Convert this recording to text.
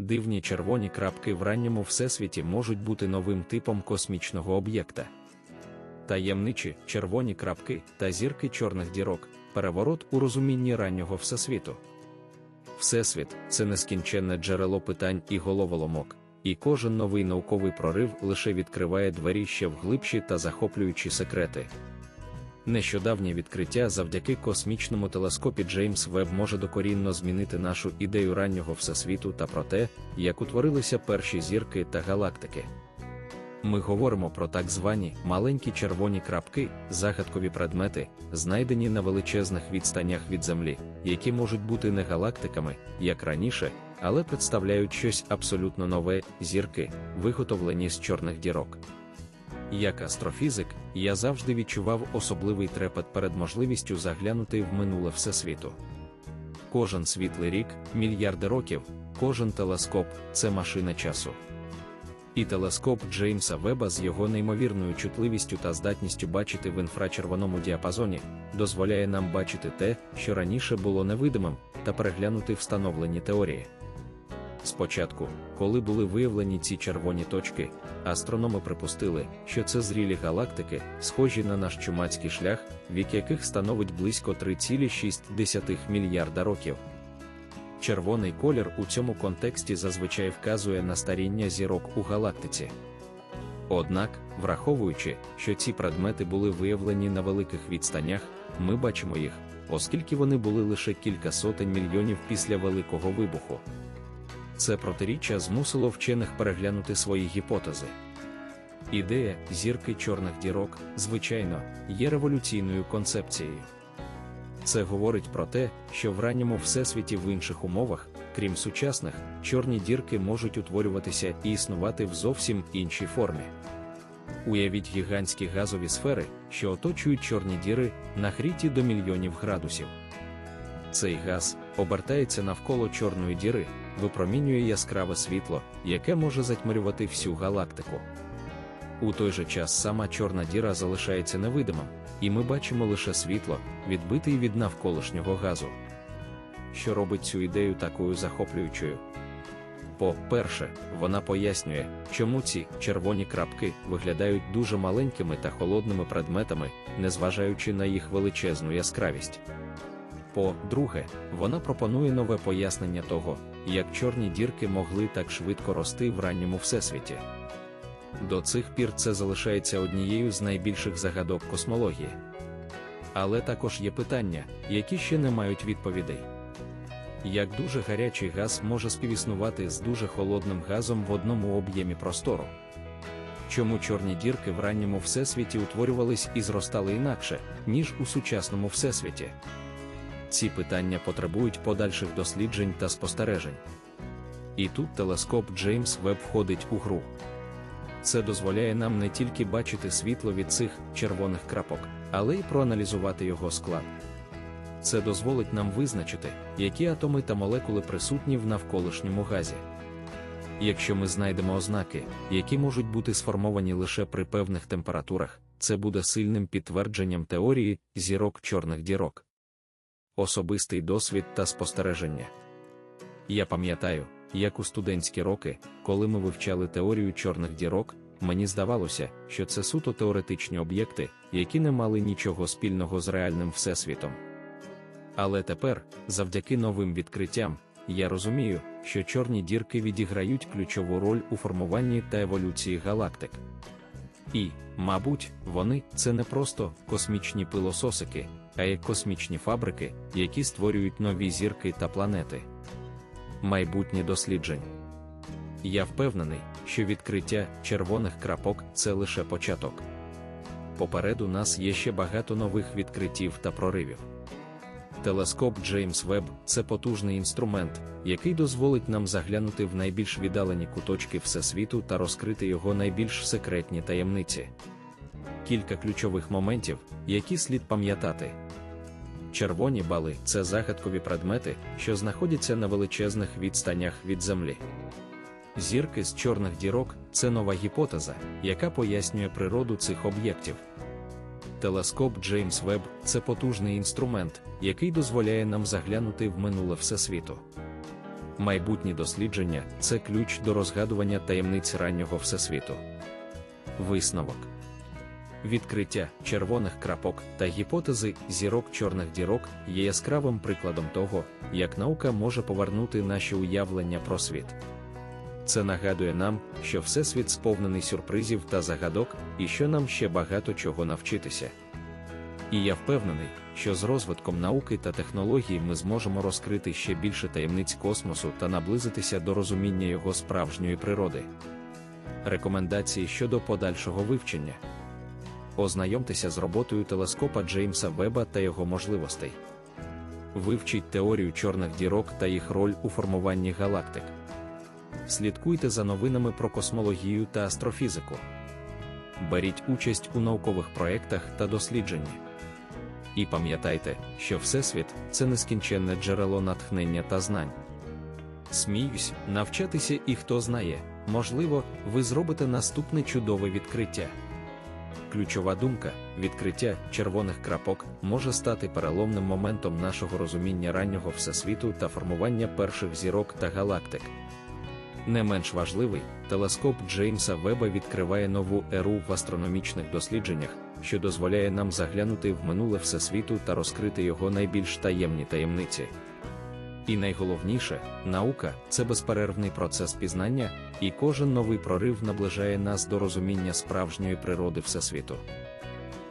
Дивні червоні крапки в ранньому всесвіті можуть бути новим типом космічного об'єкта. Таємничі червоні крапки та зірки чорних дірок переворот у розумінні раннього всесвіту. Всесвіт це нескінченне джерело питань і головоломок, і кожен новий науковий прорив лише відкриває двері ще в глибші та захоплюючі секрети. Нещодавнє відкриття завдяки космічному телескопі Джеймс Веб може докорінно змінити нашу ідею раннього всесвіту та про те, як утворилися перші зірки та галактики. Ми говоримо про так звані маленькі червоні крапки, загадкові предмети, знайдені на величезних відстанях від Землі, які можуть бути не галактиками, як раніше, але представляють щось абсолютно нове зірки, виготовлені з чорних дірок. Як астрофізик, я завжди відчував особливий трепет перед можливістю заглянути в минуле всесвіту. Кожен світлий рік, мільярди років, кожен телескоп це машина часу. І телескоп Джеймса Веба з його неймовірною чутливістю та здатністю бачити в інфрачервоному діапазоні дозволяє нам бачити те, що раніше було невидимим, та переглянути встановлені теорії. Спочатку, коли були виявлені ці червоні точки, астрономи припустили, що це зрілі галактики, схожі на наш чумацький шлях, вік яких становить близько 3,6 мільярда років. Червоний колір у цьому контексті зазвичай вказує на старіння зірок у галактиці. Однак, враховуючи, що ці предмети були виявлені на великих відстанях, ми бачимо їх, оскільки вони були лише кілька сотень мільйонів після Великого вибуху. Це протиріччя змусило вчених переглянути свої гіпотези. Ідея зірки чорних дірок, звичайно, є революційною концепцією. Це говорить про те, що в ранньому всесвіті в інших умовах, крім сучасних, чорні дірки можуть утворюватися і існувати в зовсім іншій формі. Уявіть гігантські газові сфери, що оточують чорні діри, нагріті до мільйонів градусів. Цей газ обертається навколо чорної діри, випромінює яскраве світло, яке може затьмарювати всю галактику. У той же час сама чорна діра залишається невидимим, і ми бачимо лише світло, відбитий від навколишнього газу. Що робить цю ідею такою захоплюючою? По-перше, вона пояснює, чому ці червоні крапки виглядають дуже маленькими та холодними предметами, незважаючи на їх величезну яскравість. По-друге, вона пропонує нове пояснення того, як чорні дірки могли так швидко рости в ранньому всесвіті. До цих пір це залишається однією з найбільших загадок космології. Але також є питання, які ще не мають відповідей. Як дуже гарячий газ може співіснувати з дуже холодним газом в одному об'ємі простору? Чому чорні дірки в ранньому всесвіті утворювались і зростали інакше, ніж у сучасному всесвіті? Ці питання потребують подальших досліджень та спостережень. І тут телескоп Джеймс Веб входить у гру. Це дозволяє нам не тільки бачити світло від цих червоних крапок, але й проаналізувати його склад. Це дозволить нам визначити, які атоми та молекули присутні в навколишньому газі. Якщо ми знайдемо ознаки, які можуть бути сформовані лише при певних температурах, це буде сильним підтвердженням теорії зірок чорних дірок. Особистий досвід та спостереження. Я пам'ятаю, як у студентські роки, коли ми вивчали теорію чорних дірок, мені здавалося, що це суто теоретичні об'єкти, які не мали нічого спільного з реальним всесвітом. Але тепер, завдяки новим відкриттям, я розумію, що чорні дірки відіграють ключову роль у формуванні та еволюції галактик. І, мабуть, вони це не просто космічні пилососики, а й космічні фабрики, які створюють нові зірки та планети. Майбутнє досліджень. Я впевнений, що відкриття червоних крапок це лише початок. Попереду нас є ще багато нових відкриттів та проривів. Телескоп Джеймс Веб це потужний інструмент, який дозволить нам заглянути в найбільш віддалені куточки Всесвіту та розкрити його найбільш секретні таємниці. Кілька ключових моментів, які слід пам'ятати. Червоні бали це загадкові предмети, що знаходяться на величезних відстанях від Землі. Зірки з чорних дірок це нова гіпотеза, яка пояснює природу цих об'єктів. Телескоп Джеймс Веб це потужний інструмент, який дозволяє нам заглянути в минуле Всесвіту. Майбутні дослідження це ключ до розгадування таємниць раннього всесвіту. Висновок відкриття червоних крапок та гіпотези зірок чорних дірок є яскравим прикладом того, як наука може повернути наші уявлення про світ. Це нагадує нам, що Всесвіт сповнений сюрпризів та загадок, і що нам ще багато чого навчитися. І я впевнений, що з розвитком науки та технологій ми зможемо розкрити ще більше таємниць космосу та наблизитися до розуміння його справжньої природи. Рекомендації щодо подальшого вивчення. Ознайомтеся з роботою телескопа Джеймса Веба та його можливостей. Вивчіть теорію чорних дірок та їх роль у формуванні галактик. Слідкуйте за новинами про космологію та астрофізику. Беріть участь у наукових проєктах та дослідженні. І пам'ятайте, що Всесвіт це нескінченне джерело натхнення та знань. Сміюсь, навчатися і хто знає, можливо, ви зробите наступне чудове відкриття. Ключова думка відкриття червоних крапок може стати переломним моментом нашого розуміння раннього всесвіту та формування перших зірок та галактик. Не менш важливий, телескоп Джеймса Веба відкриває нову еру в астрономічних дослідженнях, що дозволяє нам заглянути в минуле всесвіту та розкрити його найбільш таємні таємниці. І найголовніше, наука це безперервний процес пізнання, і кожен новий прорив наближає нас до розуміння справжньої природи Всесвіту.